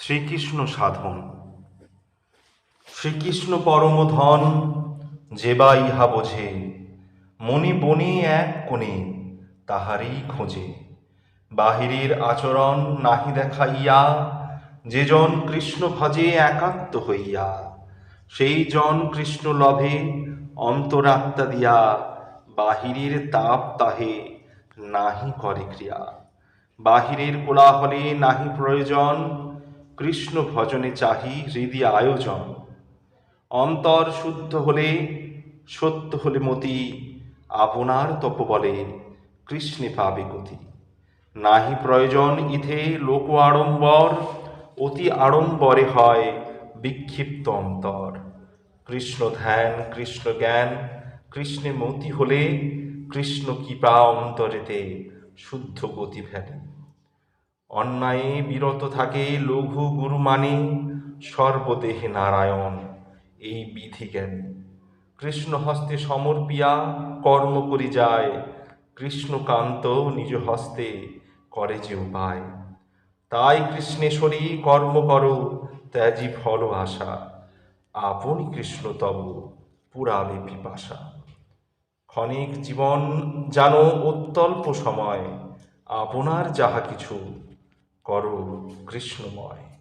শ্রীকৃষ্ণ সাধন। শ্রীকৃষ্ণ পরম ধন যে বা ইহা বোঝে মনে বনে এক কোণে তাহারই খোঁজে। বাহিরের আচরণ নাহি দেখাইয়া, যে জন কৃষ্ণ ভজে একাত্ম হইয়া, সেই জন কৃষ্ণ লভে অন্তরাত্মা দিয়া বাহিরের তাপ তাহে নাহি করে ক্রিয়া। বাহিরের কোলাহলে নাহি প্রয়োজন কৃষ্ণ ভজনে চাহি হৃদি আয়োজন। অন্তর শুদ্ধ হলে, সত্য হলে মতি, আপনার তপবলে কৃষ্ণে পাবে গতি। নাহি প্রয়োজন ইথে লোক আড়ম্বর, অতি আড়ম্বরে হয় বিক্ষিপ্ত অন্তর। কৃষ্ণ ধ্যান, কৃষ্ণ জ্ঞান, কৃষ্ণে মতি হলে কৃষ্ণ কৃপা অন্তরেতে শুদ্ধ গতি ফেলে। অন্যায়ে বিরত থাকে লঘু গুরু মানে সর্বদেহে নারায়ণ, এই বিধি জ্ঞান কৃষ্ণ হস্তে সমর্পিয়া, কর্ম করি যায় কৃষ্ণকান্ত নিজ হস্তে করে যে উপায়। তাই কৃষ্ণেশ্বরী, কর্ম করো, ত্যাজি ফল আশা। আপনি কৃষ্ণ তব, পুরাবে পিপাসা। ক্ষণিক জীবন জানো অত্যল্প সময়, আপনার যাহা কিছু করো কৃষ্ণময়।